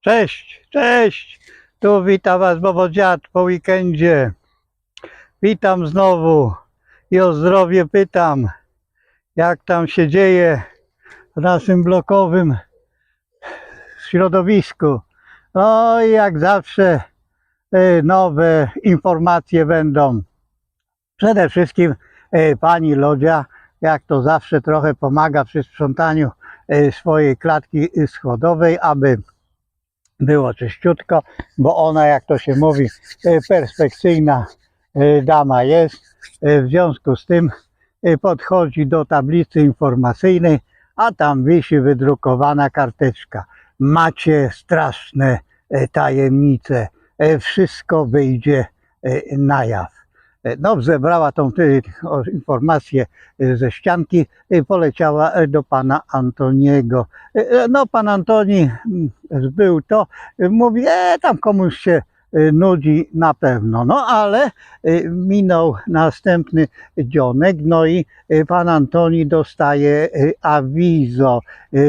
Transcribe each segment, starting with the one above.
Cześć, cześć. Tu witam Was Bobodziad po weekendzie. Witam znowu i o zdrowie pytam, jak tam się dzieje w naszym blokowym środowisku. No i jak zawsze e, nowe informacje będą. Przede wszystkim e, pani Lodzia, jak to zawsze trochę pomaga przy sprzątaniu e, swojej klatki schodowej, aby było czyściutko, bo ona, jak to się mówi, e, perspekcyjna e, dama jest. E, W związku z tym podchodzi do tablicy informacyjnej, a tam wisi wydrukowana karteczka. Macie straszne tajemnice, wszystko wyjdzie na jaw. E, No, zebrała tą e, informację e, ze ścianki poleciała do pana Antoniego. No, pan Antoni mm, zbył to, mówi, e, tam komuś się nudzi na pewno. No, ale minął następny dzionek, no i pan Antoni dostaje awizo.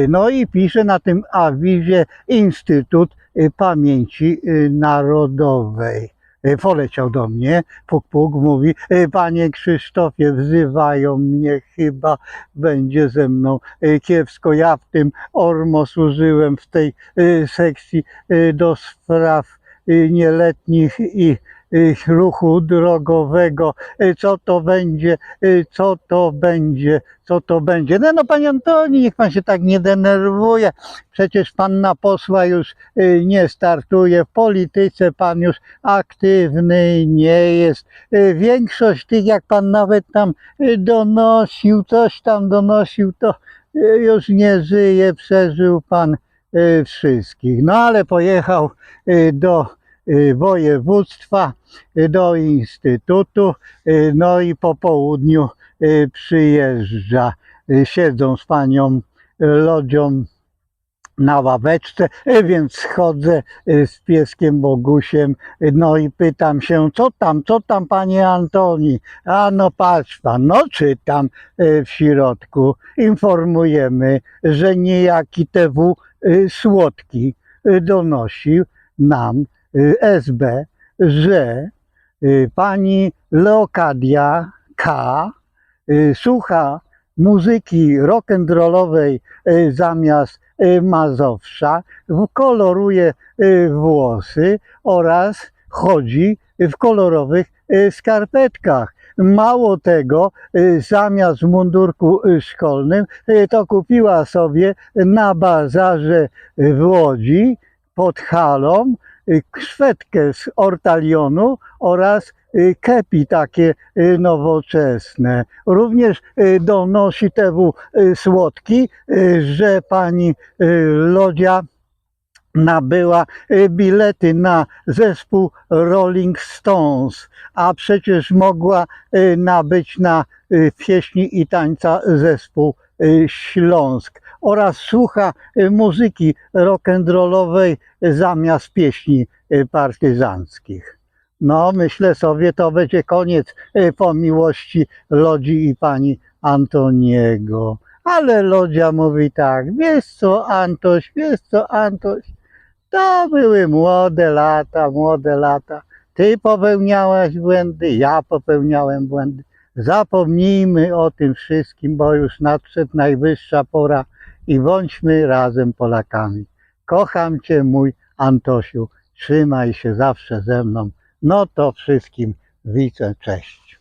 No i pisze na tym awizie Instytut Pamięci Narodowej. E, Poleciał do mnie, puk puk, mówi, e, panie Krzysztofie, wzywają mnie, chyba będzie ze mną e, kiepsko. Ja w tym ORMO służyłem w tej sekcji do spraw nieletnich i ruchu drogowego. E, Co to będzie, e, co to będzie, co to będzie. No, no panie Antoni, niech pan się tak nie denerwuje. Przecież pan na posła już e, nie startuje. W polityce pan już aktywny nie jest. Większość tych, jak pan nawet tam donosił, coś tam donosił, to już nie żyje, przeżył pan wszystkich. No ale pojechał do województwa, e, do instytutu, e, no i po południu przyjeżdża. Siedzą z panią Lodzią na ławeczce, więc schodzę z pieskiem Bogusiem, no i pytam się, co tam, co tam panie Antoni? A no patrz pan, no czytam w środku, informujemy, że niejaki TW Słodki donosił nam SB, że e, pani Leokadia K e, słucha muzyki rock'n'rollowej zamiast Mazowsza, koloruje włosy oraz chodzi w kolorowych skarpetkach. Mało tego, zamiast w mundurku szkolnym, to kupiła sobie na bazarze w Łodzi pod halą szwedkę z ortalionu oraz e, kepi takie e, nowoczesne. Również donosi TW e, Słodki, że pani Lodzia nabyła bilety na zespół Rolling Stones, a przecież mogła nabyć na pieśni i tańca zespół Śląsk oraz słucha e, muzyki rock'n'rollowej zamiast pieśni e, partyzanckich. No, myślę sobie, to będzie koniec e, po miłości Lodzi i pani Antoniego. Ale Lodzia mówi tak, wiesz co Antoś, wiesz co Antoś, to były młode lata, młode lata. Ty popełniałaś błędy, ja popełniałem błędy. Zapomnijmy o tym wszystkim, bo już nadszedł najwyższa pora i bądźmy razem Polakami. Kocham Cię, mój Antosiu, trzymaj się zawsze ze mną. No to wszystkim widzę, cześć.